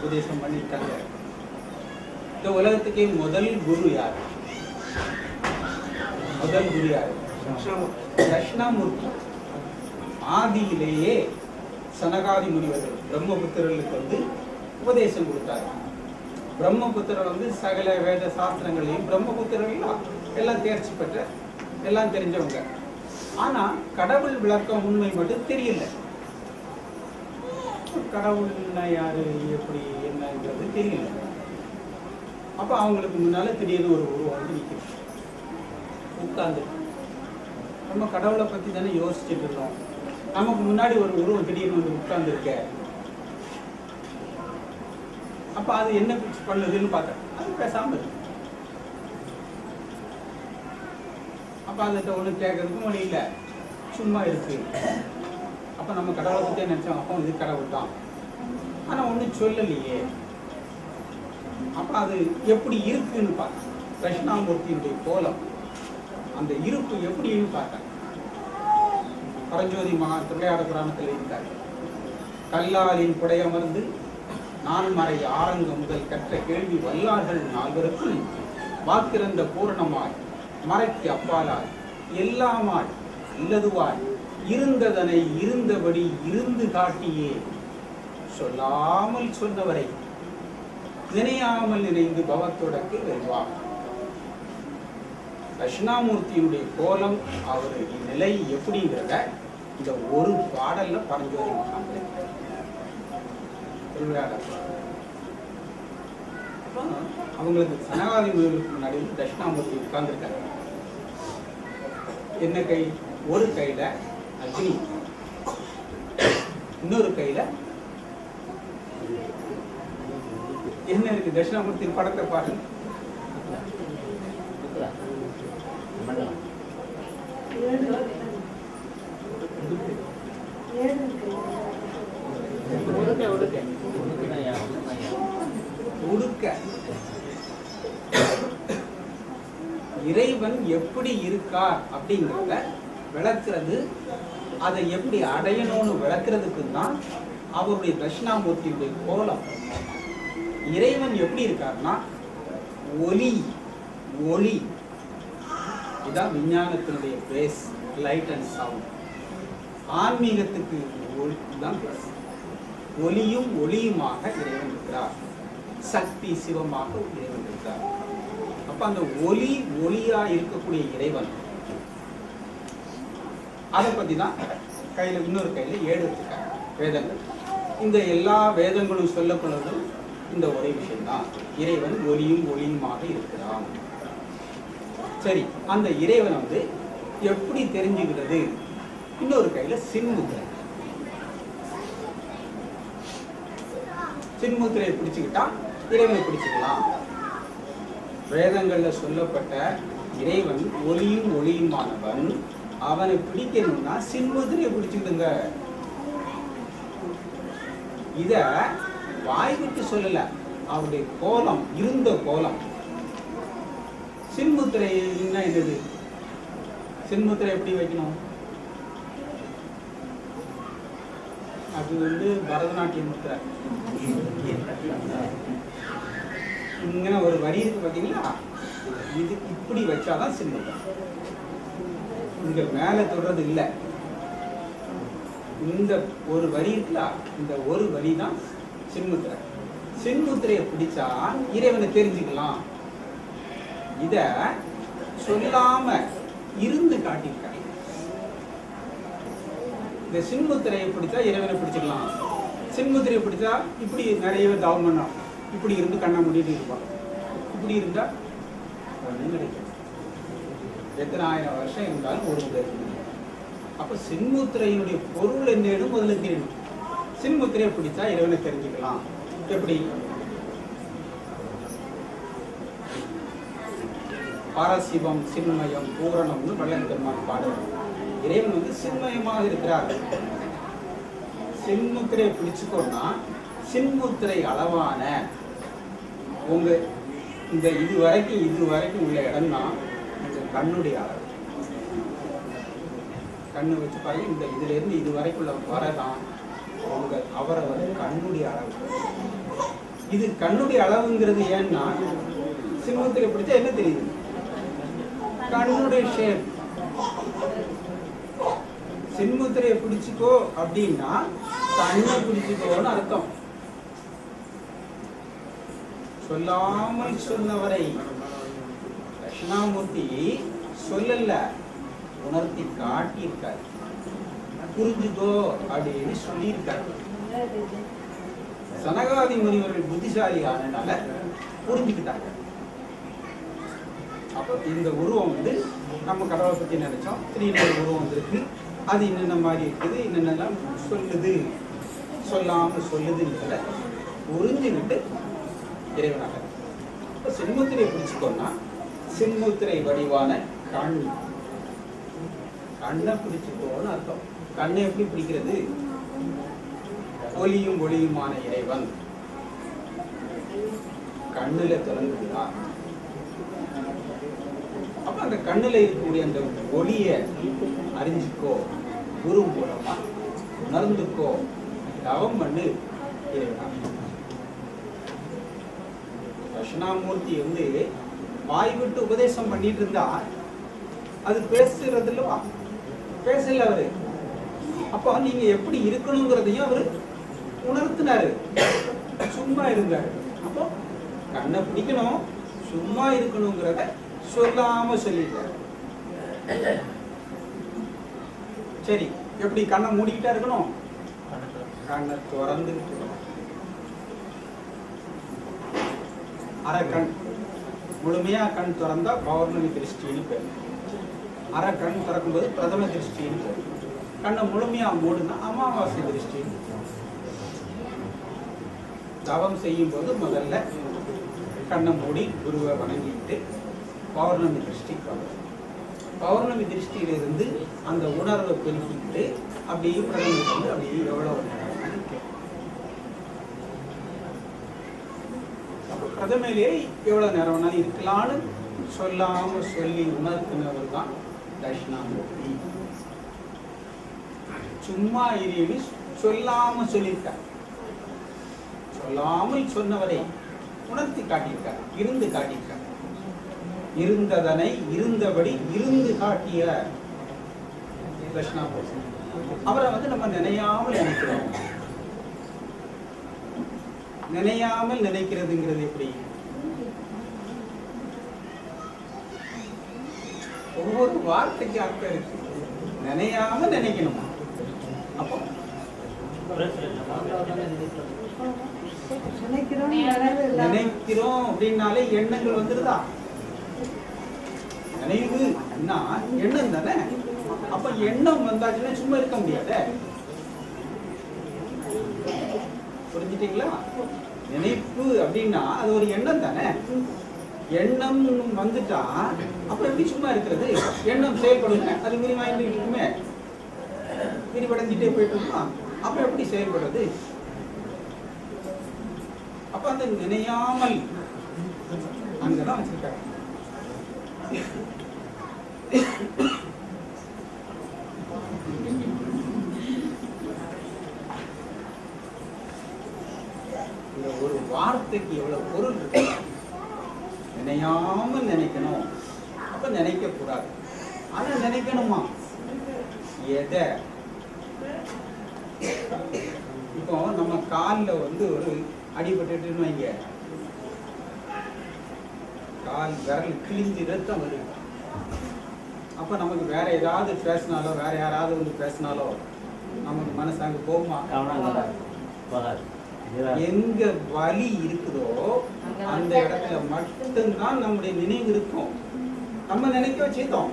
உபதேசம் பண்ணிட்டாங்க இந்த உலகத்துக்கே முதல் குரு யார்? முதல் குரு யார்? தட்சிணாமூர்த்தி. ஆதியிலேயே சனகாதி முனிவர்கள் பிரம்மபுத்திரர்களுக்கு வந்து உபதேசம் கொடுத்தாரு. பிரம்மபுத்திரர் வந்து சகல வேத சாஸ்திரங்களையும் பிரம்மபுத்திரர்கள் எல்லாம் தேர்ச்சி பெற்ற எல்லாம் தெரிஞ்சவங்க. ஆனா கடவுள் விளக்கம் உண்மை மட்டும் தெரியல. கடவுள்னா யார் எப்படி என்னன்றது தெரியல. அப்போ அவங்களுக்கு முன்னால் திடீர்னு ஒரு உருவம் வந்து நிற்குது உட்கார்ந்து. நம்ம கடவுளை பற்றி தானே யோசிச்சுட்டு இருக்கோம் நமக்கு முன்னாடி ஒரு உருவம் திடீர்னு வந்து உட்கார்ந்துருக்க. இருக்க அது என்ன பண்ணுதுன்னு பார்த்தேன். அது பேசாமல் இருக்கு. அப்போ அதுகிட்ட ஒண்ணு கேட்கறதுக்கும் ஒன்றும் இல்லை. சும்மா இருக்குது அப்போ நம்ம கடவுளை பற்றி நினைச்சோம். அப்போ இது கடவுள் தான் ஆனா ஒண்ணும் சொல்லலையே. அப்ப அது எப்படி இருக்குன்னு பார்த்தேன் தட்சிணாமூர்த்தியினுடைய கோலம். அந்த இருப்பு எப்படின்னு பார்த்தேன் பரஞ்சோதி மகா திருவிளையாட புராணத்தில் இருந்தார் கல்லாலின் புடையமர்ந்து நான்மறை ஆரங்க முதல் கற்ற கேள்வி வல்லார்கள் நால்வருக்கும் வாக்கிறந்த பூரணமாய் மறைக்கு அப்பாலாய் எல்லாமாய் இல்லதுவாய் இருந்ததனை இருந்தபடி இருந்து காட்டியே சொல்லாமல் சொன்னவரை நினையாமல் நினைந்து பவத்தொடக்கு வருவார் தட்சிணாமூர்த்தியினுடைய கோலம் அவருடைய நிலை எப்படிங்கிறத இந்த ஒரு பாடல்ல பரஞ்சோதி அப்ப? அவங்களுக்கு சனகாதி முனிவர்களுக்கு முன்னாடி தட்சிணாமூர்த்தி உட்கார்ந்துருக்காங்க என்ன கை? ஒரு கையில அக்னி. இன்னொரு கையில என்ன இருக்கு? தட்சிணாமூர்த்தி படத்தை பாருங்க. உடுக்க. இறைவன் எப்படி இருக்கார் அப்படிங்கிறத விளக்குறது அதை எப்படி அடையணும்னு விளக்குறதுக்கு தான் அவருடைய தட்சிணாமூர்த்தியுடைய கோலம் இறைவன் எப்படி இருக்கார்னா ஒலி ஒளி. இதான் விஞ்ஞானத்தினுடைய பேஸ் லைட் அண்ட் சவுண்ட் ஆன்மீகத்துக்கு ஒளி தான் பேஸ் ஒலியும் ஒளியுமாக இறைவன் இருக்கிறார். சக்தி சிவமாக இறைவன் இருக்கிறார். அப்போ அந்த ஒலி ஒளியாக இருக்கக்கூடிய இறைவன் அதை பத்தி தான் கையில இன்னொரு கையில ஏடு வச்சுருக்காங்க வேதங்கள். இந்த எல்லா வேதங்களும் சொல்லப்படுறதும் இந்த ஒரே விஷயம்தான். இறைவன் ஒலியும் ஒளியுமாக இருக்கிறான். சரி அந்த இறைவன் வந்து எப்படி தெரிஞ்சுக்கிறது? இன்னொரு கையில சின்முத்திரை. சின்முத்திரையை பிடிச்சிக்கிட்டா இறைவனை பிடிச்சிக்கலாம். வேதங்கள்ல சொல்லப்பட்ட இறைவன் ஒளியும் ஒளியுமானவன் அவனை பிடிக்கணும்னா சின்முத்திரையை பிடிச்சுக்கிடுங்க. இத வாய் விட்டு சொல்லல. அவருடைய கோலம் இருந்த கோலம். சின்முத்திரை என்ன என்னது? சின்முத்திரை எப்படி வைக்கணும்? அது வந்து பரதநாட்டிய முத்திரை. இங்கே ஒரு வரி இருக்கு பார்த்தீங்களா இது இப்படி வச்சாதான் சின்முத்திரை இங்கே மேல தொடுறது இல்லை. இந்த ஒரு வரி இருக்குல்ல இந்த ஒரு வரி தான் சின்முத்திரை. சின்முத்திரையை பிடிச்சா இறைவனை தெரிஞ்சுக்கலாம். இத சொல்லாம இருந்து காட்டியிருக்காங்க இந்த சின்முத்திரையை பிடிச்சா இறைவனை பிடிச்சிக்கலாம். சின்முத்திரையை பிடிச்சா இப்படி நிறைய பேர் தவம் பண்ணோம் இப்படி இருந்து கண்ணா முடிட்டு இருப்பான் இப்படி இருந்தா ஒண்ணும் எத்தனை ஆயிரம் வருஷம் இருந்தாலும் ஒரு கிடைக்கும் அப்போ சின்முத்திரையினுடைய பொருள் என்னன்னு முதல்ல தெரியணும் சின்முத்திரையை பிடிச்சா இறைவனை தெரிஞ்சுக்கலாம். எப்படி? பரசிவம் சின்மயம் பூரணம்னு வள்ளல் பெருமான் பாடல். இறைவன் வந்து சின்மயமாக இருக்கிறார். சின்முத்திரையை பிடிச்சுக்கோன்னா சின்முத்திரை அளவான உங்க இந்த இது வரைக்கும் இது வரைக்கும் உள்ள இடம் தான் கண்ணுடைய அளவு. கண்ணு வச்சு பாருங்க இந்த இதுல இருந்து இது வரைக்குள்ள வரதான் அவங்க அவரை வந்து கண்ணுடைய அளவு. இது கண்ணுடைய அளவுங்கிறது ஏன்னா சிம்மத்துக்கு பிடிச்சா என்ன தெரியுது? கண்ணுடைய ஷேப் சின்முத்திரையை பிடிச்சிக்கோ அப்படின்னா கண்ணை பிடிச்சிக்கோன்னு அர்த்தம். சொல்லாமல் சொன்னவரை தட்சிணாமூர்த்தி சொல்லல உணர்த்தி காட்டியிருக்காரு. புரிஞ்சுதோ அப்படின்னு சொல்லியிருக்காரு. சனகாதி முனிவர்கள் புத்திசாலி ஆனதுனால புரிஞ்சுக்கிட்டாங்க. அப்போ இந்த உருவம் வந்து நம்ம கடவுளை பத்தி நினைச்சோம். திடீர்னு ஒரு உருவம் வந்திருக்கு. அது என்னென்ன மாதிரி இருக்குது என்னென்னலாம் சொல்லுது சொல்லாம சொல்லுதுன்றத புரிஞ்சுக்கிட்டு இறைவனாக இப்போ சின்முத்திரையை பிடிச்சுக்கோன்னா சின்முத்திரை வடிவான கண் கண்ணை பிடிச்சுக்கோன்னு அர்த்தம். கண்ணை எப்படி பிடிக்கிறது? ஒலியும் ஒளியுமான இறைவன். கண்ணுல திறந்துள்ளார் அப்ப அந்த கண்ணுல இருக்கக்கூடிய அந்த ஒளிய அறிஞ்சுக்கோ குரு மூலமா உணர்ந்துக்கோ. தவம் பண்ணு இறைவனா. தட்சிணாமூர்த்தி வந்து வாய் விட்டு உபதேசம் பண்ணிட்டு இருந்தா அது பேசுறது இல்லவா பேசல அவரு. அப்போ நீங்க எப்படி இருக்கணுங்கிறதையும் அவரு உணர்த்தினாரு. சும்மா இருந்தாரு அப்போ கண்ணை பிடிக்கணும். சும்மா இருக்கணுங்கிறத சொல்லாம சொல்லிட்டாரு. சரி எப்படி கண்ணை மூடிக்கிட்டா இருக்கணும்? கண்ணை திறந்துக்கிட்டு அரை கண். முழுமையா கண் திறந்தா பௌர்ணமி திருஷ்டின்னு பேர். அரை கண் திறக்கும்போது பிரதம திருஷ்டின்னு பேர். கண்ணை முழுமையா மூடுனா அமாவாசை திருஷ்டின்னு தவம் செய்யும் போது முதல்ல கண்ணை மூடி குருவை வணங்கிட்டு பௌர்ணமி திருஷ்டிக்கு வரும். பௌர்ணமி திருஷ்டியிலிருந்து அந்த உணர்வை பெருக்கிக்கிட்டு அப்படியே பிரதமர் வந்து அப்படியே எவ்வளவு நேரம் நினைக்கும் அது மேலேயே எவ்வளோ நேரம் வேணாலும் இருக்கலாம்னு சொல்லாமல் சொல்லி உணர்த்தினவர் தான் தட்சிணாமூர்த்தி. சும்மா இருந்து சொல்லாமல் சொல்லியிருக்கார். சொல்லாமல் சொன்னவரை உணர்த்தி காட்டியிருக்கார் இருந்து காட்டியிருக்கார். இருந்ததனை இருந்தபடி இருந்து காட்டிய தட்சிணாமூர்த்தி. அவரை வந்து நம்ம நினையாமல் நினைக்கிறோம். நினையாமல் நினைக்கிறதுங்கிறது எப்படி? ஒவ்வொரு வார்த்தைக்கு அர்த்தம் இருக்கு நினையாம நினைக்கணுமா? அப்போ? நினைக்கிறோம் அப்படின்னாலே எண்ணங்கள் வந்துருதா? நினைவு என்ன எண்ணம் தானே? அப்ப எண்ணம் வந்தாச்சுன்னா சும்மா இருக்க முடியாதே? புரிஞ்சிட்டீங்களா? நினைப்பு அப்படின்னா அது ஒரு எண்ணம் தானே? எண்ணம் வந்துட்டா அப்புறம் எப்படி சும்மா இருக்கிறது? எண்ணம் செயல்படுங்க. அது விரிவாய்ந்து இருக்குமே. விரிவடைஞ்சிட்டே போயிட்டு இருக்கோம்? அப்புறம் எப்படி செயல்படுறது? அப்ப அந்த நினையாமல் அங்கதான் வச்சிருக்காங்க. இந்த ஒரு வார்த்தைக்கு எவ்வளவு பொருள் இருக்கு? நினையாமல் நினைக்கணும். அப்ப நினைக்க கூடாது. ஆனா நினைக்கணுமா? எதை? இப்போ நம்ம கால்ல வந்து ஒரு அடிபட்டுட்டுன்னு வைங்க. கால் விரல் கிழிஞ்சு ரத்தம் வருது. அப்ப நமக்கு வேற ஏதாவது பேசினாலோ வேற யாராவது வந்து பேசினாலோ நமக்கு மனசு அங்க வராது. எங்க வலி இருக்குதோ அந்த இடத்துல மட்டும்தான் நம்முடைய நினைவு இருக்கும். நம்ம நினைக்க செய்தோம்.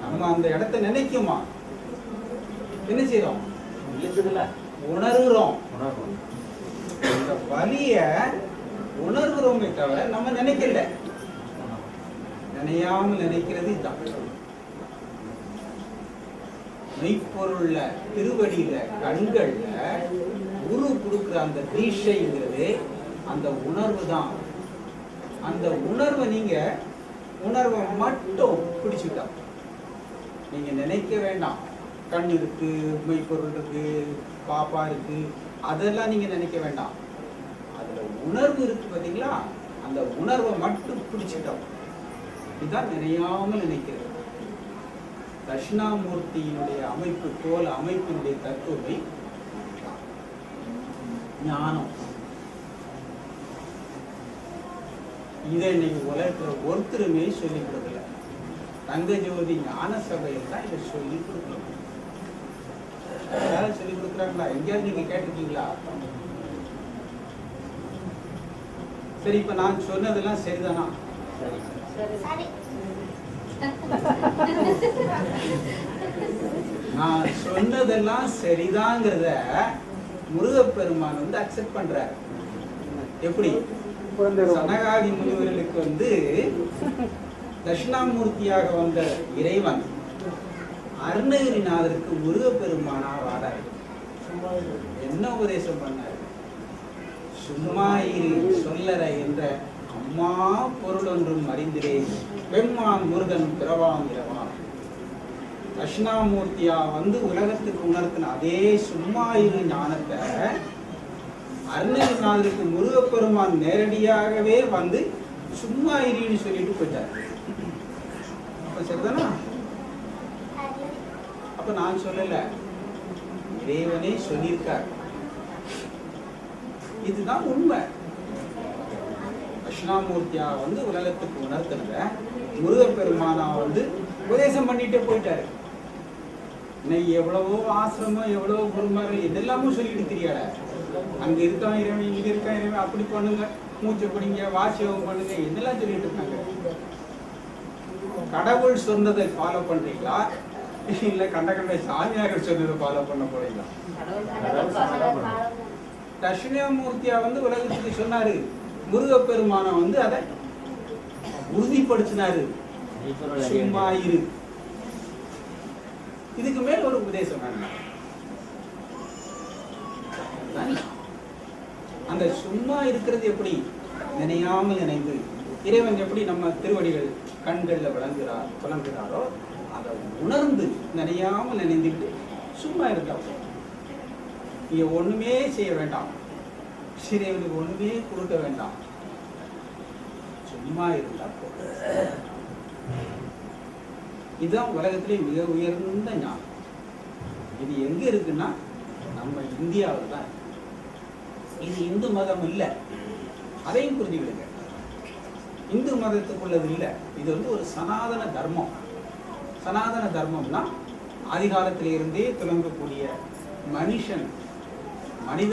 நம்ம அந்த இடத்த நினைக்குமா? என்ன செய்றோம்? உணர்கிறோம். இந்த வலிய உணர்கிறோமே தவிர நம்ம நினைக்கல. நினையாமல் நினைக்கிறது இதுதான். மெய்ப்பொருள்ல திருவடியில கண்கள்ல குரு கொடுக்குற அந்த தீஷைங்கிறது அந்த உணர்வு தான். அந்த உணர்வை நீங்க உணர்வை மட்டும் பிடிச்சுட்டா நீங்க நினைக்க வேண்டாம். கண் இருக்கு மெய்ப்பொருள் இருக்கு பாப்பா இருக்கு அதெல்லாம் நீங்க நினைக்க வேண்டாம். அதுல உணர்வு இருக்கு பாத்தீங்களா? அந்த உணர்வை மட்டும் பிடிச்சிட்டோம் இதுதான் நினையாமல் நினைக்கிறது. தட்சிணாமூர்த்தியினுடைய அமைப்பு கோல அமைப்பினுடைய தத்துவமை ஞானம். இதை இன்னைக்கு உலகத்துல ஒருத்தருமே சொல்லிக் கொடுக்கல. தங்க ஜோதி ஞான சபையில் தான் இதை சொல்லி கொடுக்கணும். யாராவது சொல்லி கொடுக்குறாங்களா? எங்கேயாவது நீங்க கேட்டிருக்கீங்களா? சரி இப்ப நான் சொன்னதெல்லாம் சரிதானா? சரி. நான் சொன்னதெல்லாம் சரிதாங்கிறத முருகப்பெருமான் வந்து அக்செப்ட் பண்றாரு. எப்படி? சனகாதி முனிவர்களுக்கு வந்து தட்சிணாமூர்த்தியாக வந்த இறைவன் அருணகிரிநாதருக்கு முருகப்பெருமானா வாடாரு. என்ன உபதேசம் பண்ணார்? சும்மா இரு சொல்லற என்ற அம்மா பொருள் ஒன்றும் அறிந்திரேன். வெம்மான் முருகன் பிறவாம் இரவான் தட்சிணாமூர்த்தியா வந்து உலகத்துக்கு உணர்த்தின அதே சும்மா இரு ஞானத்தை அருணகிரிநாதருக்கு முருகப்பெருமான் நேரடியாகவே வந்து சும்மா இருன்னு சொல்லிட்டு போயிட்டார். அப்ப சரிதானா? அப்ப நான் சொல்லல. இறைவனே சொல்லியிருக்கார். இதுதான் உண்மை. தட்சிணாமூர்த்தியா வந்து உலகத்துக்கு உணர்த்தினத முருகப்பெருமானா வந்து உபதேசம் பண்ணிட்டே போயிட்டாரு. இன்னைக்கு எவ்வளவோ ஆசிரமம் எவ்வளவோ குருமார்கள் இதெல்லாமும் சொல்லிட்டு தெரியாத அங்க இருக்கான் இறைவன் இங்க இருக்கான் இறைவன் அப்படி பண்ணுங்க. மூச்சை பிடிங்க வாசியம் பண்ணுங்க இதெல்லாம் சொல்லிட்டு இருக்காங்க. கடவுள் சொன்னதை ஃபாலோ பண்றீங்களா? இல்ல கண்ட கண்ட சாமியார்கள் சொன்னதை ஃபாலோ பண்ண போறீங்களா? தட்சிணாமூர்த்தியா வந்து உலகத்துக்கு சொன்னாரு முருகப்பெருமான வந்து அதை உறுதிப்படுத்தினாரு. சும்மா இரு. இதுக்கு மேல் ஒரு உபதேசம் அந்த சும்மா இருக்கிறது எப்படி? நினையாமல் நினைந்து. இறைவன் எப்படி நம்ம திருவடிகள் கண்கள்ல விளங்குறார் விளங்குறாரோ அதை உணர்ந்து நினையாமல் நினைந்துட்டு சும்மா இருந்தா. நீங்க ஒண்ணுமே செய்ய வேண்டாம். இறைவனுக்கு ஒண்ணுமே கொடுக்க வேண்டாம். சும்மா இருந்தா போதும். இதுதான் உலகத்திலே மிக உயர்ந்த ஞானம். இது எங்க இருக்குன்னா நம்ம இந்தியாவில் தான் இது இந்து மதம் இல்லை. அதையும் புரிஞ்சுக்கிடுங்க. இந்து மதத்துக்குள்ளது இல்லை. இது வந்து ஒரு சனாதன தர்மம். சனாதன தர்மம்னா அதிகாலத்திலிருந்தே துலங்கக்கூடிய மனுஷன் மனித